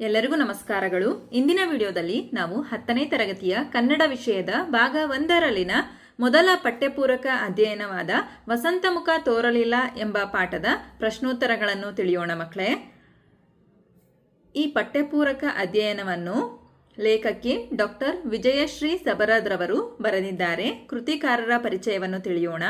ಎಲ್ಲರಿಗೂ ನಮಸ್ಕಾರಗಳು. ಇಂದಿನ ವಿಡಿಯೋದಲ್ಲಿ ನಾವು ಹತ್ತನೇ ತರಗತಿಯ ಕನ್ನಡ ವಿಷಯದ ಭಾಗ ಒಂದರಲ್ಲಿನ ಮೊದಲ ಪಠ್ಯಪೂರಕ ಅಧ್ಯಯನವಾದ ವಸಂತಮುಖ ತೋರಲಿಲ್ಲ ಎಂಬ ಪಾಠದ ಪ್ರಶ್ನೋತ್ತರಗಳನ್ನು ತಿಳಿಯೋಣ ಮಕ್ಕಳೇ. ಈ ಪಠ್ಯಪೂರಕ ಅಧ್ಯಯನವನ್ನು ಲೇಖಕಿ ಡಾಕ್ಟರ್ ವಿಜಯಶ್ರೀ ಸಬರದ್ರವರು ಬರೆದಿದ್ದಾರೆ. ಕೃತಿಕಾರರ ಪರಿಚಯವನ್ನು ತಿಳಿಯೋಣ.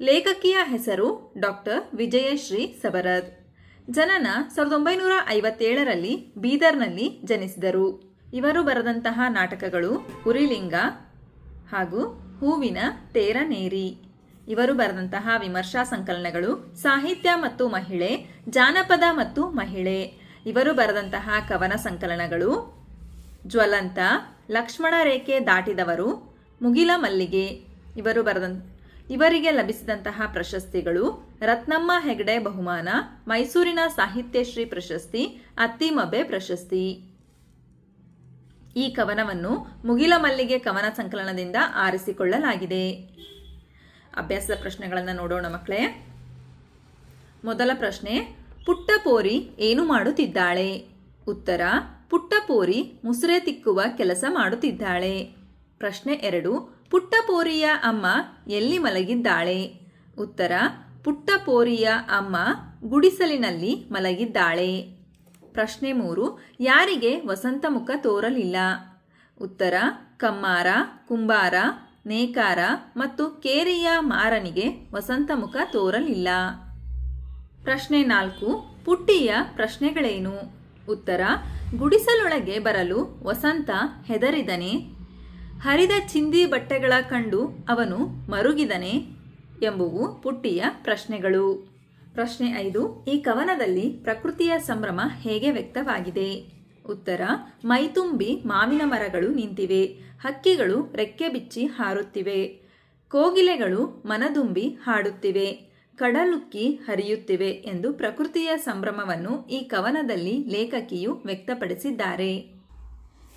ಲೇಖಕಿಯ ಹೆಸರು ಡಾಕ್ಟರ್ ವಿಜಯಶ್ರೀ ಸಬರದ್. ಜನನ ಸಾವಿರದ ಒಂಬೈನೂರ ಐವತ್ತೇಳರಲ್ಲಿ ಬೀದರ್ನಲ್ಲಿ ಜನಿಸಿದರು. ಇವರು ಬರೆದಂತಹ ನಾಟಕಗಳು ಉರಿಲಿಂಗ ಹಾಗೂ ಹೂವಿನ ತೇರನೇರಿ ಇವರು ಬರೆದಂತಹ ವಿಮರ್ಶಾ ಸಂಕಲನಗಳು ಸಾಹಿತ್ಯ ಮತ್ತು ಮಹಿಳೆ, ಜಾನಪದ ಮತ್ತು ಮಹಿಳೆ. ಇವರು ಬರೆದಂತಹ ಕವನ ಸಂಕಲನಗಳು ಜ್ವಲಂತ, ಲಕ್ಷ್ಮಣ ರೇಖೆ ದಾಟಿದವರು ಮುಗಿಲ ಮಲ್ಲಿಗೆ. ಇವರು ಬರೆದ ಇವರಿಗೆ ಲಭಿಸಿದಂತಹ ಪ್ರಶಸ್ತಿಗಳು ರತ್ನಮ್ಮ ಹೆಗಡೆ ಬಹುಮಾನ, ಮೈಸೂರಿನ ಸಾಹಿತ್ಯಶ್ರೀ ಪ್ರಶಸ್ತಿ ಅತ್ತಿಮಬೆ ಪ್ರಶಸ್ತಿ. ಈ ಕವನವನ್ನು ಮುಗಿಲ ಮಲ್ಲಿಗೆ ಕವನ ಸಂಕಲನದಿಂದ ಆರಿಸಿಕೊಳ್ಳಲಾಗಿದೆ. ಅಭ್ಯಾಸದ ಪ್ರಶ್ನೆಗಳನ್ನು ನೋಡೋಣ ಮಕ್ಕಳೇ. ಮೊದಲ ಪ್ರಶ್ನೆ, ಪುಟ್ಟಪೋರಿ ಏನು ಮಾಡುತ್ತಿದ್ದಾಳೆ? ಉತ್ತರ, ಪುಟ್ಟಪೋರಿ ಮುಸುರೆ ತಿಕ್ಕುವ ಕೆಲಸ ಮಾಡುತ್ತಿದ್ದಾಳೆ. ಪ್ರಶ್ನೆ ಎರಡು ಪುಟ್ಟಪೋರಿಯ ಅಮ್ಮ ಎಲ್ಲಿ ಮಲಗಿದ್ದಾಳೆ? ಉತ್ತರ, ಪುಟ್ಟಪೋರಿಯ ಅಮ್ಮ ಗುಡಿಸಲಿನಲ್ಲಿ ಮಲಗಿದ್ದಾಳೆ. ಪ್ರಶ್ನೆ ಮೂರು, ಯಾರಿಗೆ ವಸಂತ ಮುಖ ತೋರಲಿಲ್ಲ? ಉತ್ತರ, ಕಮ್ಮಾರ, ಕುಂಬಾರ, ನೇಕಾರ ಮತ್ತು ಕೇರಿಯ ಮಾರನಿಗೆ ವಸಂತ ಮುಖ ತೋರಲಿಲ್ಲ. ಪ್ರಶ್ನೆ ನಾಲ್ಕು, ಪುಟ್ಟಿಯ ಪ್ರಶ್ನೆಗಳೇನು? ಉತ್ತರ, ಗುಡಿಸಲೊಳಗೆ ಬರಲು ವಸಂತ ಹೆದರಿದನೆ. ಹರಿದ ಚಿಂದಿ ಬಟ್ಟೆಗಳ ಕಂಡು ಅವನು ಮರುಗಿದನೆ ಎಂಬುವು ಪುಟ್ಟಿಯ ಪ್ರಶ್ನೆಗಳು. ಪ್ರಶ್ನೆ ಐದು, ಈ ಕವನದಲ್ಲಿ ಪ್ರಕೃತಿಯ ಸಂಭ್ರಮ ಹೇಗೆ ವ್ಯಕ್ತವಾಗಿದೆ? ಉತ್ತರ ಮೈತುಂಬಿ ಮಾವಿನ ಮರಗಳು ನಿಂತಿವೆ, ಹಕ್ಕಿಗಳು ರೆಕ್ಕೆ ಬಿಚ್ಚಿ ಹಾರುತ್ತಿವೆ, ಕೋಗಿಲೆಗಳು ಮನದುಂಬಿ ಹಾಡುತ್ತಿವೆ, ಕಡಲುಕ್ಕಿ ಹರಿಯುತ್ತಿವೆ ಎಂದು ಪ್ರಕೃತಿಯ ಸಂಭ್ರಮವನ್ನು ಈ ಕವನದಲ್ಲಿ ಲೇಖಕಿಯು ವ್ಯಕ್ತಪಡಿಸಿದ್ದಾರೆ.